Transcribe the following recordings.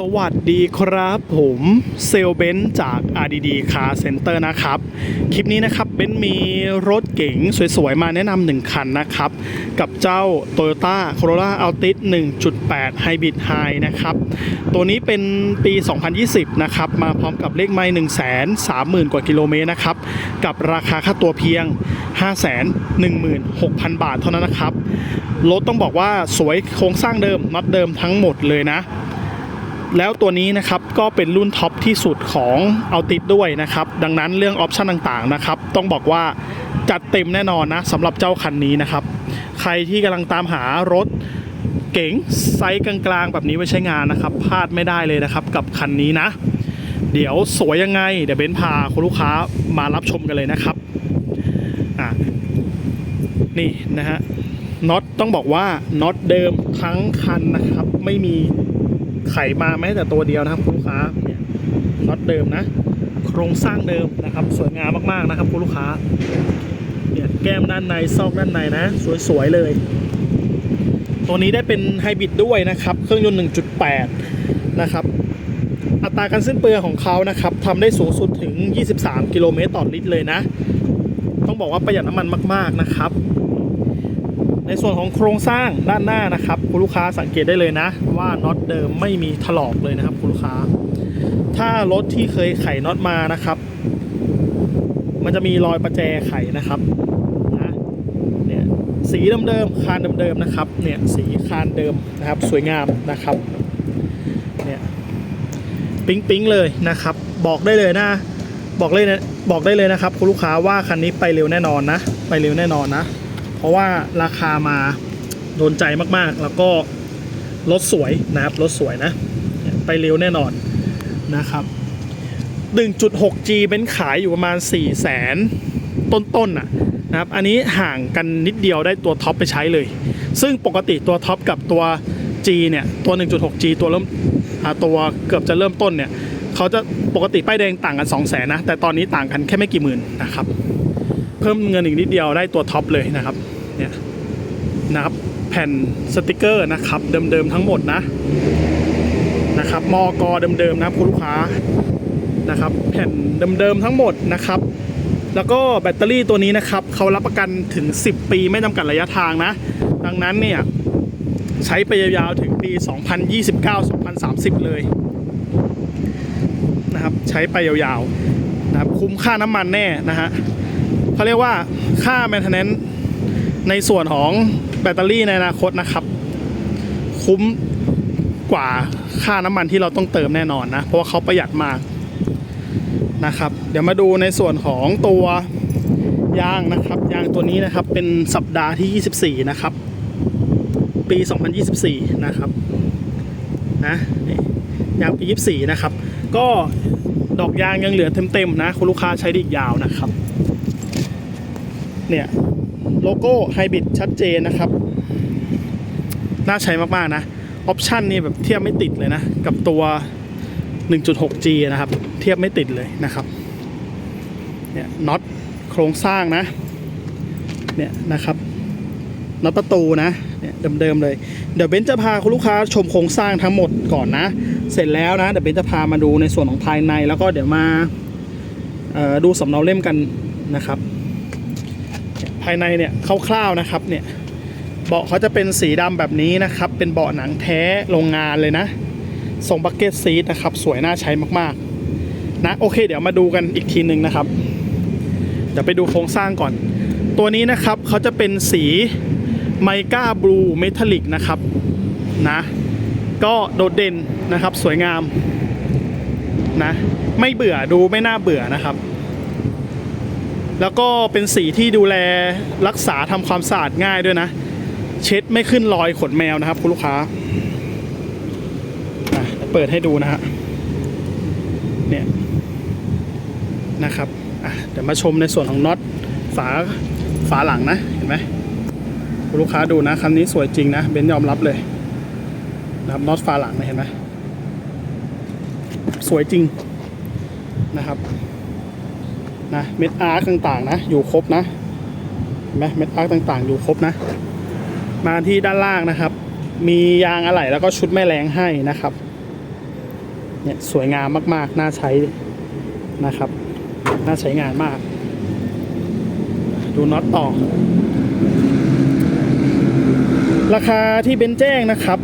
สวัสดีครับผมเซลเบนจาก RDD Car Center นะครับ คลิปนี้นะครับเบนมีรถเก๋งสวยๆ มาแนะนำหนึ่งคันนะครับ กับเจ้า Toyota Corolla Altis 1.8 Hybrid High นะครับ ตัวนี้เป็นปี 2020 นะครับ มาพร้อมกับเลขไมล์130,000 กว่ากิโลเมตรนะครับ กับราคาค่าตัวเพียง 516,000 บาทเท่านั้นนะครับ รถต้องบอกว่าสวยโครงสร้างเดิมน็อตเดิมทั้งหมดเลยนะ แล้วตัวนี้นะครับก็เป็นรุ่นท็อปที่สุดของเอาติดด้วยนะครับ ดังนั้นเรื่องออปชันต่างๆนะครับ ต้องบอกว่าจัดเต็มแน่นอนนะสำหรับเจ้าคันนี้นะครับ ใครที่กำลังตามหารถเก๋งไซส์กลางๆ แบบนี้ไว้ใช้งานนะครับพลาดไม่ได้เลยนะครับกับคันนี้นะ เดี๋ยวสวยยังไง เดี๋ยวเบนซ์พาคุณลูกค้ามารับชมกันเลยนะครับอะนี่นะฮะน็อตต้องบอกว่าน็อตเดิมทั้งคันนะครับ ไม่มี ไขมาแม้แต่ตัวเดียวนะครับคุณลูกค้าเนี่ยน็อตเดิมนะ โครงสร้างเดิมนะครับ สวยงามมากๆนะครับคุณลูกค้าเนี่ยแก้มด้านในซอกด้านในนะ สวยๆเลย ตัวนี้ได้เป็นไฮบริดด้วยนะครับ เครื่องยนต์ 1.8 นะครับอัตราการสิ้นเปลืองของเขานะครับทำได้สูงสุดถึง 23 กิโลเมตรต่อลิตรเลยนะ ต้องบอกว่าประหยัดน้ำมันมาก ๆ นะครับ ในส่วนของโครงสร้างด้านหน้านะครับคุณลูกค้าสังเกตได้เลยนะ ว่าน็อตเดิมไม่มีถลอกเลยนะครับคุณลูกค้า ถ้ารถที่เคยไขน็อตมานะครับ มันจะมีรอยประแจไขนะครับนะเนี่ยสีเดิมๆคานเดิมๆนะครับเนี่ยสีคานเดิมนะครับสวยงามนะครับเนี่ยปิ๊งปิ๊งๆเลยนะครับ บอกได้เลยนะ บอกเลยนะบอกได้เลยนะครับคุณลูกค้าว่าคันนี้ไปเร็วแน่นอนนะ ไปเร็วแน่นอนนะ เพราะว่าราคามาโดนใจมากๆ แล้วก็รถสวยนะครับรถสวยนะ ไปเร็วแน่นอนนะครับ 1.6G เป็นขายอยู่ประมาณ 4 0 0แสนต้นๆน่ะนะครับ อันนี้ห่างกันนิดเดียวได้ตัวท็อปไปใช้เลย ซึ่งปกติตัวท็อปกับตัว G เนี่ยตัว 1.6G ตัวเริ่มตัวเกือบจะเริ่มต้นเนี่ยเขาจะปกติป้ายแดงต่างกัน 2 0 0แสนนะแต่ตอนนี้ต่างกันแค่ไม่กี่หมื่นนะครับ เพิ่มเงินอีกนิดเดียวได้ตัวท็อปเลยนะครับ นะครับแผ่นสติกเกอร์นะครับเดิมๆทั้งหมดนะนะครับมอกอเดิมๆนะคุณลูกค้านะครับแผ่นเดิมๆทั้งหมดนะครับ แล้วก็แบตเตอรี่ตัวนี้นะครับเขารับประกันถึง 10 ปีไม่จำกัดระยะทางนะ ดังนั้นเนี่ยใช้ไปยาวๆถึงปี 2029-2030 เลยนะครับใช้ไปยาวๆนะครับคุ้มค่าน้ำมันแน่นะฮะเขาเรียกว่าค่า maintenance ในส่วนของ แบตเตอรี่ในอนาคตนะครับ คุ้มกว่าค่าน้ำมันที่เราต้องเติมแน่นอนนะ เพราะว่าเขาประหยัดมากนะครับ เดี๋ยวมาดูในส่วนของตัวยางนะครับ ยางตัวนี้นะครับเป็นสัปดาห์ที่ 24 นะครับ ปี 2024 นะครับนะยางปี 24 นะครับ ก็ดอกยางยังเหลือเต็มๆนะ คุณลูกค้าใช้ได้อีกยาวนะครับ เนี่ย โลโก้ไฮบริดชัดเจนนะครับ น่าใช้มาก ๆ นะออปชันนี่แบบเทียบไม่ติดเลยนะ กับตัว 1.6G นะครับ เทียบไม่ติดเลยนะครับเนี่ยน็อตโครงสร้างนะเนี่ยนะครับน็อตประตูนะเนี่ยเดิมๆเลย เดี๋ยวเบนจะพาคุณลูกค้าชมโครงสร้างทั้งหมดก่อนนะ เสร็จแล้วนะเดี๋ยวเบนจะพามาดูในส่วนของภายในแล้วก็เดี๋ยวมาดูสำเนาเล่มกันนะครับ ภายในเนี่ยคร่าวๆนะครับเนี่ยเบาะเขาจะเป็นสีดำแบบนี้นะครับ เป็นเบาะหนังแท้โรงงานเลยนะทรงบักเก็ตซีทนะครับสวยน่าใช้มากๆนะโอเค เดี๋ยวมาดูกันอีกทีหนึ่งนะครับเดี๋ยวไปดูโครงสร้างก่อน ตัวนี้นะครับเขาจะเป็นสีไมกาบลูเมทัลลิกนะครับนะก็โดดเด่นนะครับสวยงามนะไม่เบื่อดูไม่น่าเบื่อนะครับ แล้วก็เป็นสีที่ดูแลรักษาทำความสะอาดง่ายด้วยนะ เช็ดไม่ขึ้นรอยขนแมวนะครับ คุณลูกค้าอะเปิดให้ดูนะฮะเนี่ยนะครับอะเดี๋ยวมาชมในส่วนของน็อตฝาฝาหลังนะเห็นไหมคุณลูกค้าดูนะคันนี้สวยจริงนะเบนยอมรับเลยนะครับน็อตฝาหลังนะเห็นไหมสวยจริงนะครับ นะเม็ดอาร์คต่างๆนะ อยู่ครบนะเห็นไหมเม็ดอาร์คต่างๆ อยู่ครบนะ มาที่ด้านล่างนะครับ มียางอะไหล่แล้วก็ชุดแม่แรงให้นะครับเนี่ยสวยงามมากๆ น่าใช้นะครับ น่าใช้งานมาก ดูน็อตต่อ ราคาที่เบนแจ้งนะครับ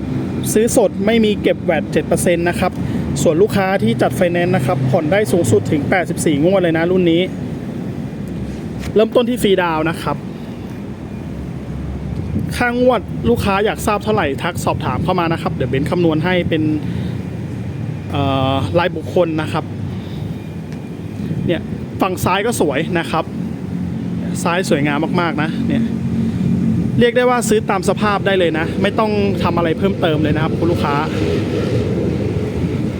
ซื้อสดไม่มีเก็บแวด7%นะครับ ส่วนลูกค้าที่จัดไฟแนนซ์นะครับ ผ่อนได้สูงสุดถึง 84 งวดเลยนะรุ่นนี้ เริ่มต้นที่ฟรีดาวนะครับ ค่างวดลูกค้าอยากทราบเท่าไหร่ทักสอบถามเข้ามานะครับ เดี๋ยวเบนคำนวณให้เป็นรายบุคคลนะครับ เนี่ยฝั่งซ้ายก็สวยนะครับ ซ้ายสวยงามมากๆนะ เนี่ยเรียกได้ว่าซื้อตามสภาพได้เลยนะ ไม่ต้องทำอะไรเพิ่มเติมเลยนะครับคุณลูกค้า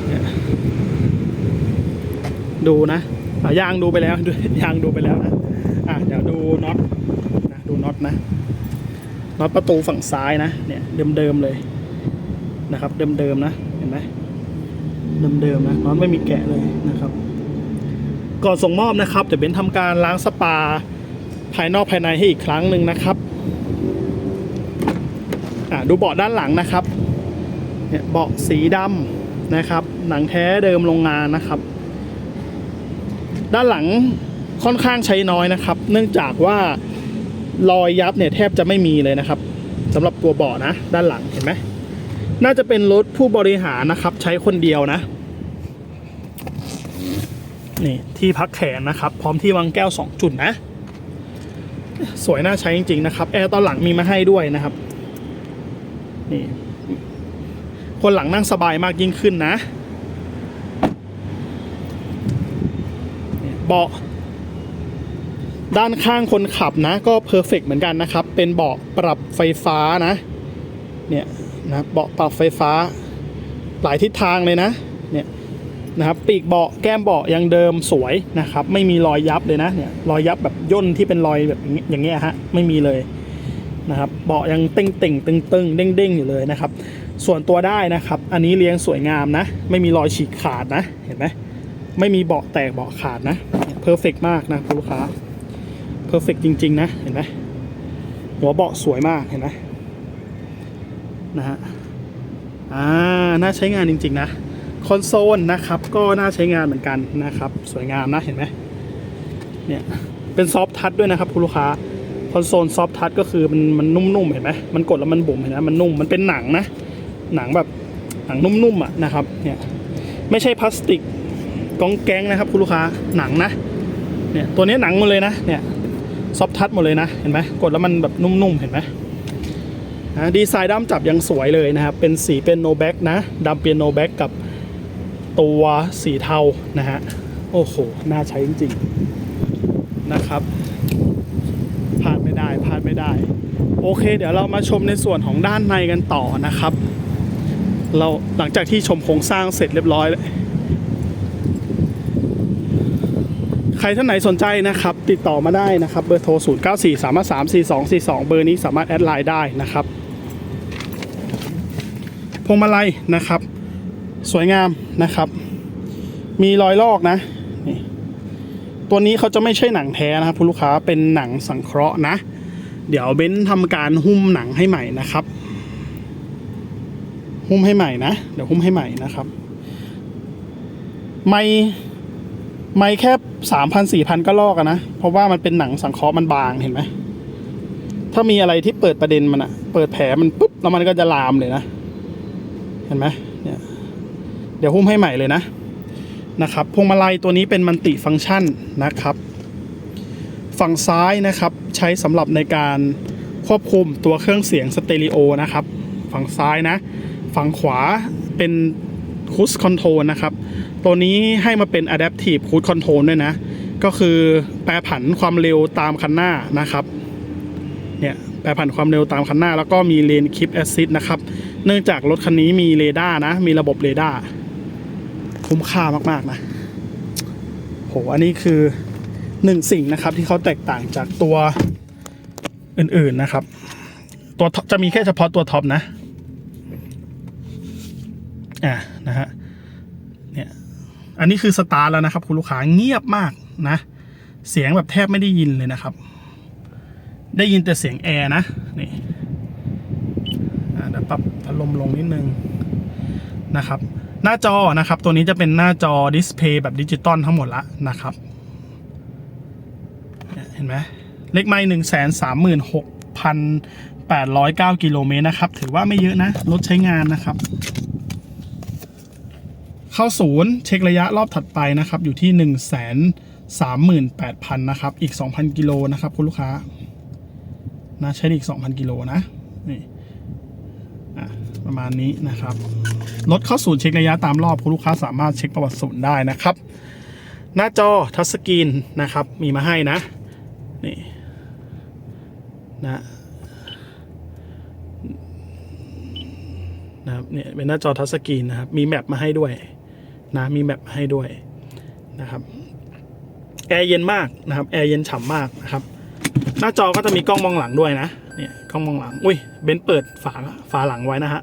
เนี่ย ดูนะยางดูไปแล้วยางดูไปแล้วนะอะเดี๋ยวดูน็อตนะดูน็อตนะน็อตประตูฝั่งซ้ายนะเนี่ยเดิมๆเลยนะครับ เดิมๆนะเห็นไหมเดิมๆนะน็อตไม่มีแกะเลยนะครับ ก่อนส่งมอบนะครับเดี๋ยวเบนทำการล้างสปาภายนอกภายในให้อีกครั้งหนึ่งนะครับอะดูเบาะด้านหลังนะครับเนี่ยเบาะสีดำนะครับ หนังแท้เดิมโรงงานนะครับ ด้านหลังค่อนข้างใช้น้อยนะครับ เนื่องจากว่ารอยยับเนี่ยแทบจะไม่มีเลยนะครับสำหรับตัวเบาะนะ ด้านหลังเห็นไหมน่าจะเป็นรถผู้บริหารนะครับ ใช้คนเดียวนะนี่ที่พักแขนนะครับ พร้อมที่วางแก้ว 2 จุดนะ สวยน่าใช้จริง ๆ นะครับ แอร์ตอนหลังมีมาให้ด้วยนะครับ นี่ คนหลังนั่งสบายมากยิ่งขึ้นนะ เบาะด้านข้างคนขับนะ ก็เพอร์เฟกเหมือนกันนะครับ เป็นเบาะปรับไฟฟ้านะ เนี่ยนะเบาะปรับไฟฟ้า หลายทิศทางเลยนะ เนี่ยนะครับปีกเบาะแก้มเบาะยังเดิมสวยนะครับ ไม่มีรอยยับเลยนะเนี่ยรอยยับแบบย่นที่เป็นรอยแบบอย่างเงี้ยฮะไม่มีเลยนะครับเบาะยังเต่งเต่งตึงตึงเด้งเด้งอยู่เลยนะครับ ส่วนตัวได้นะครับ อันนี้เลี้ยงสวยงามนะ ไม่มีรอยฉีกขาดนะเห็นไหม ไม่มีเบาะแตกเบาะขาดนะเพอร์เฟกมากนะคุณลูกค้าเพอร์เฟกจริง ๆ นะ เห็นไหมหัวเบาะสวยมากเห็นไหมนะฮะอ่าน่าใช้งานจริง ๆ นะคอนโซลนะครับ ก็น่าใช้งานเหมือนกันนะครับ สวยงามนะเห็นไหมเนี่ยเป็นซอฟทัชด้วยนะครับคุณลูกค้าคอนโซลซอฟทัชก็คือมันมันนุ่มๆเห็นไหมมันกดแล้วมันบุ๋มเห็นไหมมันนุ่มมันเป็นหนังนะ หนังแบบหนังนุ่มๆอะนะครับเนี่ยไม่ใช่พลาสติก กองแกงนะครับคุณลูกค้าหนังนะเนี่ยตัวนี้หนังหมดเลยนะเนี่ยซอฟทัชหมดเลยนะเห็นไหมกดแล้วมันแบบนุ่มๆเห็นไหมดีไซน์ด้ามจับยังสวยเลยนะครับ เป็นสีเป็นโนแบ็กนะดำเป็นโนแบ็กกับตัวสีเทานะฮะโอ้โห น่าใช้จริงๆนะครับพลาดไม่ได้พลาดไม่ได้ โอเค เดี๋ยวเรามาชมในส่วนของด้านในกันต่อนะครับ เราหลังจากที่ชมโครงสร้างเสร็จเรียบร้อยแล้ว ใครท่านไหนสนใจนะครับ ติดต่อมาได้นะครับ เบอร์โทร 0 9 4 3 3 4 2 4 2 เบอร์นี้สามารถแอดไลน์ได้นะครับพวงมาลัยนะครับ สวยงามนะครับ มีรอยลอกนะนี่ตัวนี้เขาจะไม่ใช่หนังแท้นะครับคุณลูกค้าเป็นหนังสังเคราะห์นะ เดี๋ยวเบ้นทำการหุ้มหนังให้ใหม่นะครับ หุ้มให้ใหม่นะ เดี๋ยวหุ้มให้ใหม่นะครับ ไม่ไม่แค่ สามพันสี่พันก็ลอกอะนะ เพราะว่ามันเป็นหนังสังเคราะห์มันบางเห็นไหม ถ้ามีอะไรที่เปิดประเด็นมันอะเปิดแผลมันปุ๊บแล้วมันก็จะลามเลยนะ เห็นไหมเนี่ย เดี๋ยวหุ้มให้ใหม่เลยนะนะครับพวงมาลัยตัวนี้เป็นมันติฟังก์ชันนะครับ ฝั่งซ้ายนะครับใช้สำหรับในการควบคุมตัวเครื่องเสียงสเตอริโอนะครับ ฝั่งซ้ายนะ ฝั่งขวาเป็นคูสคอนโทรลนะครับ ตัวนี้ให้มาเป็น Adaptive Cruise Control ด้วยนะ ก็คือแปรผันความเร็วตามคันหน้านะครับ เนี่ยแปรผันความเร็วตามคันหน้า แล้วก็มีเลนคิปแอซิดนะครับ เนื่องจากรถคันนี้มีเรดาร์นะ มีระบบเรดาร์คุ้มค่ามาก ๆ นะ โห อันนี้คือหนึ่งสิ่งนะครับที่เขาแตกต่างจากตัวอื่น ๆ นะครับ ตัวจะมีแค่เฉพาะตัวท็อปนะ อ่านะฮะ อันนี้คือสตาร์แล้วนะครับ คุณลูกค้าเงียบมากนะ เสียงแบบแทบไม่ได้ยินเลยนะครับ ได้ยินแต่เสียงแอร์นะนี่เดี๋ยวปรับพัดลมลงนิดนึงนะครับ หน้าจอนะครับ ตัวนี้จะเป็นหน้าจอดิสเพย์แบบดิจิตอลทั้งหมดละนะครับเห็นไหมเลขไม้หนึ่งแสนสามหมื่นหกพันแปดร้อยเก้ากิโลเมตรนะครับ ถือว่าไม่เยอะนะ รถใช้งานนะครับ เข้าศูนย์เช็คระยะรอบถัดไปนะครับอยู่ที่หนึ่งแสนสามหมื่นแปดพันนะครับอีกสองพันกิโลนะครับคุณลูกค้านะใช้อีกสองพันกิโลนะนี่ประมาณนี้นะครับรถเข้าศูนย์เช็คระยะตามรอบคุณลูกค้าสามารถเช็คประวัติศูนย์ได้นะครับ หน้าจอทัชสกรีนนะครับมีมาให้นะนี่นะนะครับเนี่ยเป็นหน้าจอทัชสกรีนนะครับ มีแมปมาให้ด้วย นะมีแมปให้ด้วยนะครับแอร์เย็นมากนะครับแอร์เย็นฉ่ำมากนะครับ หน้าจอก็จะมีกล้องมองหลังด้วยนะเนี่ยกล้องมองหลังอุ้ยเบนเปิดฝาฝาหลังไว้นะฮะ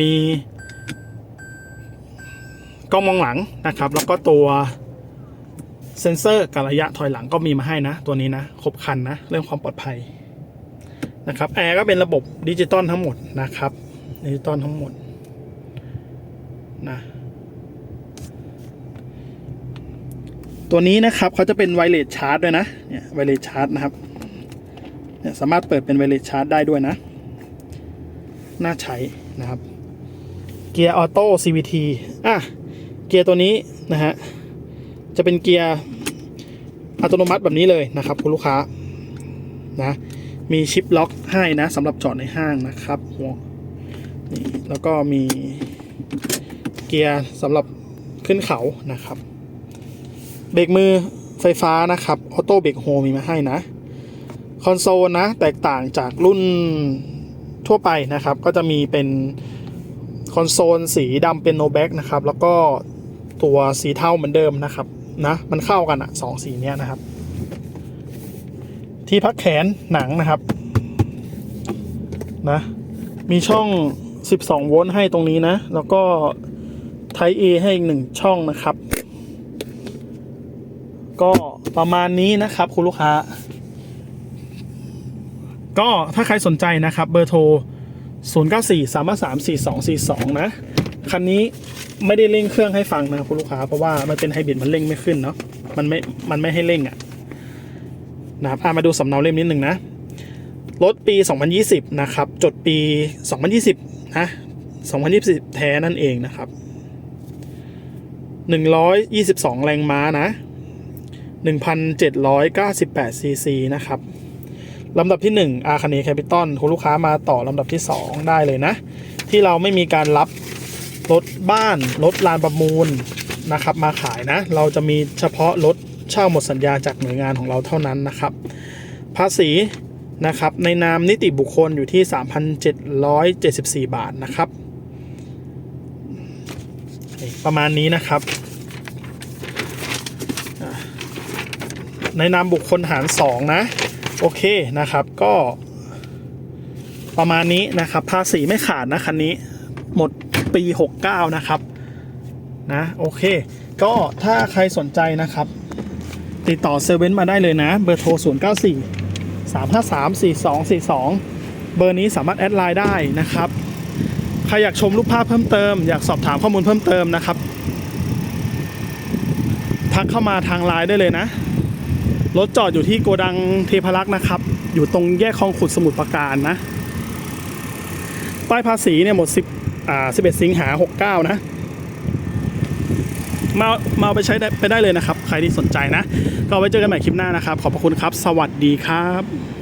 มีกล้องมองหลังนะครับ แล้วก็ตัวเซ็นเซอร์กับระยะถอยหลังก็มีมาให้นะ ตัวนี้นะ ครบคันนะ เรื่องความปลอดภัยนะครับแอร์ก็เป็นระบบดิจิตอลทั้งหมดนะครับดิจิตอลทั้งหมดนะ ตัวนี้นะครับเขาจะเป็นไวเลสชาร์จด้วยนะเนี่ยไวเลสชาร์จนะครับเนี่ยสามารถเปิดเป็นไวเลสชาร์จได้ด้วยนะ น่าใช้นะครับ เกียร์ออโต้ CVT อะเกียร์ตัวนี้นะฮะจะเป็นเกียร์อัตโนมัติแบบนี้เลยนะครับคุณลูกค้านะมีชิปล็อกให้นะสำหรับจอดในห้างนะครับหัวนี่แล้วก็มีเกียร์สำหรับขึ้นเขานะครับ เบรกมือไฟฟ้านะครับออโต้เบรกโฮมีมาให้นะ คอนโซลนะ แตกต่างจากรุ่นทั่วไปนะครับ ก็จะมีเป็นคอนโซลสีดำเป็นโนแบ็กนะครับ แล้วก็ตัวสีเทาเหมือนเดิมนะครับนะมันเข้ากันอะสองสีเนี้ยนะครับ ที่พักแขนหนังนะครับนะมีช่อง 12 โวลต์ให้ตรงนี้นะ แล้วก็ไท A ให้อีกหนึ่งช่องนะครับ ก็ประมาณนี้นะครับคุณลูกค้า ก็ถ้าใครสนใจนะครับเบอร์โทร 094334242 นะ คันนี้ไม่ได้เร่งเครื่องให้ฟังนะคุณลูกค้า เพราะว่ามันเป็นไฮบริดมันเร่งไม่ขึ้นเนาะมันไม่มันไม่ให้เร่งอะ่ะนะครับอะมาดูสำเนาเล่มนิดหนึ่งนะรถปี 2020 นะครับ จดปี 2020 นะ 2020 แท้นั่นเองนะครับ 122 แรงม้านะ 1,798ซีซีนะครับลำดับที่ 1 อาคาเนแคปิตอลคุณลูกค้ามาต่อลำดับที่ 2 ได้เลยนะ ที่เราไม่มีการรับรถบ้าน รถลานประมูลนะครับ มาขายนะ เราจะมีเฉพาะรถเช่าหมดสัญญาจากหน่วยงานของเราเท่านั้นนะครับ ภาษีนะครับ ในนามนิติบุคคลอยู่ที่ 3,774 บาทนะครับ ประมาณนี้นะครับ ในนามบุคคลหาร 2 นะ โอเคนะครับก็ ประมาณนี้นะครับ ภาษีไม่ขาดนะคันนี้หมดปี 69 นะครับนะโอเค ก็ถ้าใครสนใจนะครับ ติดต่อเซเว่นมาได้เลยนะ เบอร์โทร 0 9 4 3 5 3 4 2 4 2 เบอร์นี้สามารถแอดไลน์ได้นะครับใครอยากชมรูปภาพเพิ่มเติม อยากสอบถามข้อมูลเพิ่มเติมนะครับ ทักเข้ามาทางไลน์ได้เลยนะ รถจอดอยู่ที่โกดังเทพรักษ์นะครับ อยู่ตรงแยกคลองขุดสมุทรปราการนะ ป้ายภาษีเนี่ยหมด10อ่า11 สิงหา 69 นะ มามาเอาไปใช้ได้ไปได้เลยนะครับ ใครที่สนใจนะ ก็ไว้เจอกันใหม่คลิปหน้านะครับ ขอบพระคุณครับ สวัสดีครับ